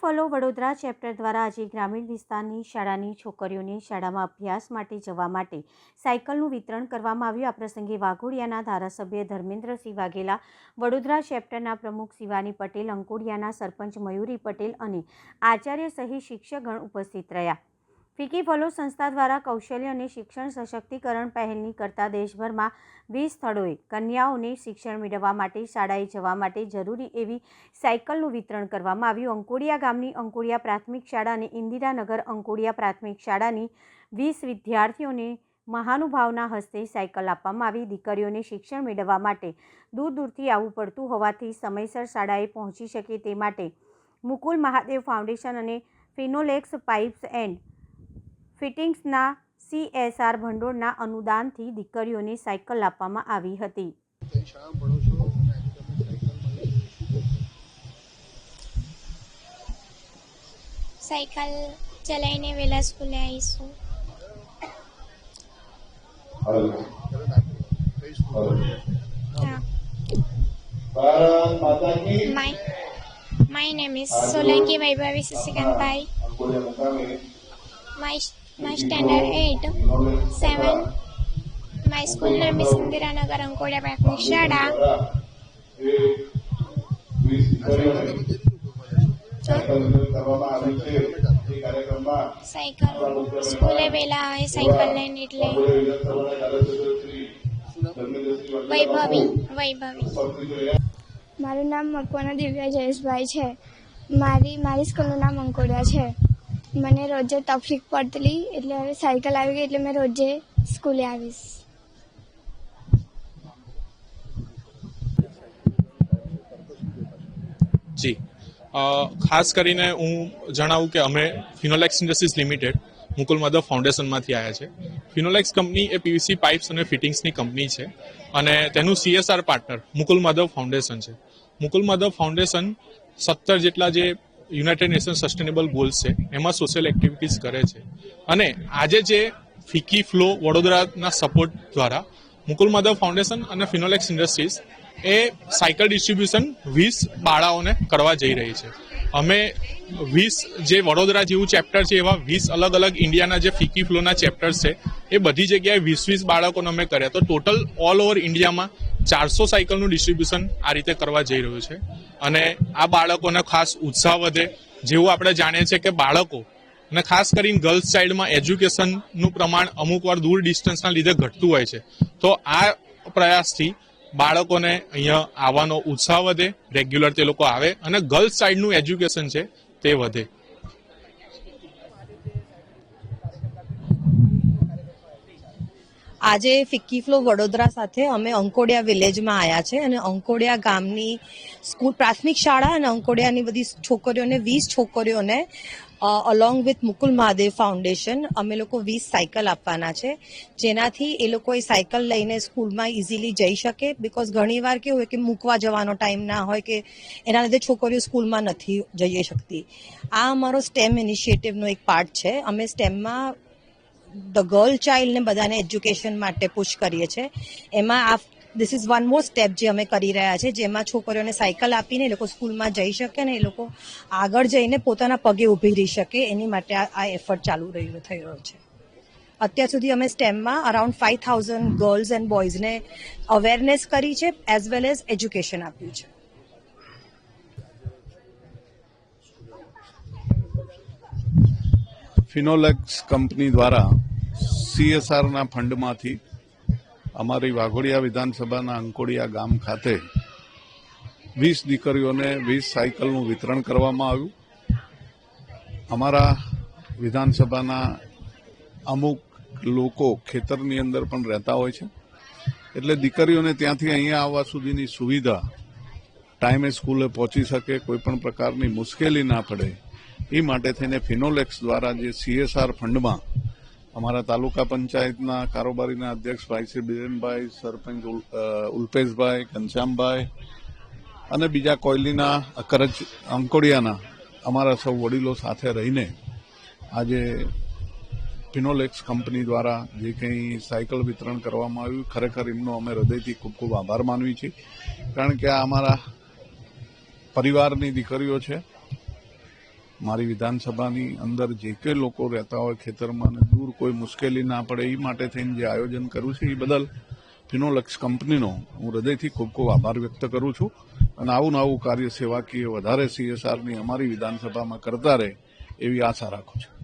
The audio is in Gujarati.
ફોલો વડોદરા ચેપ્ટર દ્વારા આજે ગ્રામીણ વિસ્તારની શાળાની છોકરીઓને શાળામાં અભ્યાસ માટે જવા માટે સાયકલનું વિતરણ કરવામાં આવ્યું. આ પ્રસંગે વાઘોડિયાના ધારાસભ્ય ધર્મેન્દ્રસિંહ વાઘેલા, વડોદરા ચેપ્ટરના પ્રમુખ શિવાની પટેલ, અંકોડિયાના સરપંચ મયુરી પટેલ અને આચાર્ય સહિત શિક્ષકગણ ઉપસ્થિત રહ્યા. ફિકી ભલો સંસ્થા દ્વારા કૌશલ્ય અને શિક્ષણ સશક્તિકરણ પહેલની કરતા દેશભરમાં વીસ સ્થળોએ કન્યાઓને શિક્ષણ મેળવવા માટે શાળાએ જવા માટે જરૂરી એવી સાયકલનું વિતરણ કરવામાં આવ્યું. અંકોડિયા ગામની અંકોડિયા પ્રાથમિક શાળા અને ઇન્દિરાનગર અંકોડિયા પ્રાથમિક શાળાની વીસ વિદ્યાર્થીઓને મહાનુભાવના હસ્તે સાયકલ આપવામાં આવી. દીકરીઓને શિક્ષણ મેળવવા માટે દૂર દૂરથી આવવું પડતું હોવાથી સમયસર શાળાએ પહોંચી શકે તે માટે મુકુલ મહાદેવ ફાઉન્ડેશન અને ફિનોલેક્સ પાઇપ્સ એન્ડ ફિટિંગ્સના સીએસઆર ભંડોળના અનુદાનથી દીકરીઓને સાયકલ આપવામાં આવી હતી સાયકલ ચલાવીને વેલા સ્કૂલે આવીશું my my name is Solanki Vaibhavi Shashikantbhai my my standard at seven my school name is કઈ રીતે ઉપયોગમાં લેશો? સાયકલ સ્કૂલે વહેલા આવે સાયકલ લઈને એટલે વૈભવી વૈભવી મારું નામ મકવાના દિવ્યા જયેશભાઈ છે. મારી મારી સ્કૂલનું નામ અંકોડિયા છે. મને રોજે તકલીફ પડતી એટલે હવે સાયકલ આવી ગઈ, એટલે મેં રોજે સ્કૂલે આવીશ. જી. ખાસ કરીને હું જણાવું કે અમે Finolex industries limited Mukul Madhav ફાઉન્ડેશનમાંથી આવ્યા છે. ફિનોલેક્સ કંપની એ પીવીસી પાઇપ્સ અને ફિટિંગ્સની કંપની છે અને તેનું CSR partner Mukul Madhav foundation છે. મુકુલ માધવ ફાઉન્ડેશન સત્તર જેટલા જે યુનાઇટેડ નેશન સસ્ટેનેબલ ગોલ્સ છે, એમાં સોશિયલ એક્ટિવિટીઝ કરે છે. અને આજે જે ફિકી ફ્લો વડોદરાના સપોર્ટ દ્વારા મુકુલ માધવ ફાઉન્ડેશન અને ફિનોલેક્સ ઇન્ડસ્ટ્રીઝ એ સાયકલ ડિસ્ટ્રીબ્યુશન વીસ બાળાઓને કરવા જઈ રહી છે. અમે વીસ જે વડોદરા જેવું ચેપ્ટર છે, એવા વીસ અલગ અલગ ઇન્ડિયાના જે ફિકી ફ્લોના ચેપ્ટર્સ છે, એ બધી જગ્યાએ વીસ વીસ બાળકોને અમે કર્યા. તો ટોટલ ઓલ ઓવર ઇન્ડિયામાં ચારસો સાયકલનું ડિસ્ટ્રીબ્યુશન આ રીતે કરવા જઈ રહ્યું છે. અને આ બાળકોને ખાસ ઉત્સાહ વધે જેવું આપણે જાણીએ છીએ કે બાળકો અને ખાસ કરીને ગર્લ્સ ચાઇલ્ડમાં એજ્યુકેશનનું પ્રમાણ અમુક વાર દૂર ડિસ્ટન્સના લીધે ઘટતું હોય છે. તો આ પ્રયાસથી બાળકોને અહીંયા આવવાનો ઉત્સાહ વધે રેગ્યુલર તે લોકો આવે અને ગર્લ્સ સાઇડનું એજ્યુકેશન છે તે વધે. આજે ફિક્કી ફ્લો વડોદરા સાથે અમે અંકોડિયા વિલેજમાં આવ્યા છે અને અંકોડિયા ગામની સ્કૂલ પ્રાથમિક શાળા અને અંકોડિયાની બધી છોકરીઓને, વીસ છોકરીઓને along with Mukul Mahadev foundation અમે લોકો વીસ સાયકલ આપવાના છે. જેનાથી એ લોકો એ સાયકલ લઈને સ્કૂલમાં ઇઝીલી જઈ શકે બિકોઝ ઘણીવાર કેવું હોય કે મૂકવા જવાનો ટાઈમ ના હોય કે એના લીધે છોકરીઓ સ્કૂલમાં નથી જઈ શકતી. આ અમારો સ્ટેમ ઇનિશિયેટિવનો એક પાર્ટ છે. અમે સ્ટેમમાં ધ ગર્લ ચાઇલ્ડને બધાને એજ્યુકેશન માટે પુશ કરીએ છીએ એમાં આ this is one more step જે અમે કરી રહ્યા છે, જેમાં છોકરીઓને સાયકલ આપીને એ લોકો સ્કૂલમાં જઈ શકે ને એ લોકો આગળ જઈને પોતાના પગે ઊભી રહી શકે, એની માટે આ આ એફર્ટ ચાલુ રહ્યો, થઈ રહ્યો છે. અત્યાર સુધી અમે સ્ટેમમાં around five thousand girls and બોયઝને awareness કરી છે એઝ વેલ એઝ એજ્યુકેશન આપ્યું છે. ફિનોલેક્સ કંપની દ્વારા સીએસઆરના ફંડમાંથી અમારી વાઘોડિયા વિધાનસભાના અંકોડિયા ગામ ખાતે વીસ દીકરીઓને વીસ સાયકલનું વિતરણ કરવામાં આવ્યું. અમારા વિધાનસભાના અમુક લોકો ખેતરની અંદર પણ રહેતા હોય છે. એટલે દીકરીઓને ત્યાંથી અહીંયા આવવા સુધીની સુવિધા ટાઈમે સ્કૂલે પહોંચી શકે, કોઈ પણ પ્રકારની મુશ્કેલી ના પડે એ માટે થઈને ફિનોલેક્સ દ્વારા જે સીએસઆર ફંડમાં અમારા તાલુકા પંચાયતના કારોબારીના અધ્યક્ષ ભાઈ શ્રી બિરેનભાઈ, સરપંચ ઉલ- ઉલ્પેશભાઈ, ઘનશ્યામભાઈ અને બીજા કોયલીના અકરજ અંકોડિયાના અમારા સૌ વડીલો સાથે રહીને આજે ફિનોલેક્સ કંપની દ્વારા જે કંઈ સાયકલ વિતરણ કરવામાં આવ્યું, ખરેખર એમનો અમે હૃદયથી ખૂબ ખૂબ આભાર માનવી છીએ. કારણ કે આ અમારા પરિવારની દીકરીઓ છે. મારી વિધાનસભાની અંદર જે કે લોકો રહેતા હોય ખેતરમાં અને દૂર કોઈ મુશ્કેલી ના પડે એ માટે થઈને જે આયોજન કર્યું છે એ બદલ ફિનોલક્સ કંપનીનો હું હૃદયથી ખૂબ ખૂબ આભાર વ્યક્ત કરું છું. અને આવું નવું કાર્ય સેવાકીય વધારે સીએસઆરની અમારી વિધાનસભામાં કરતા રહે એવી આશા રાખું છું.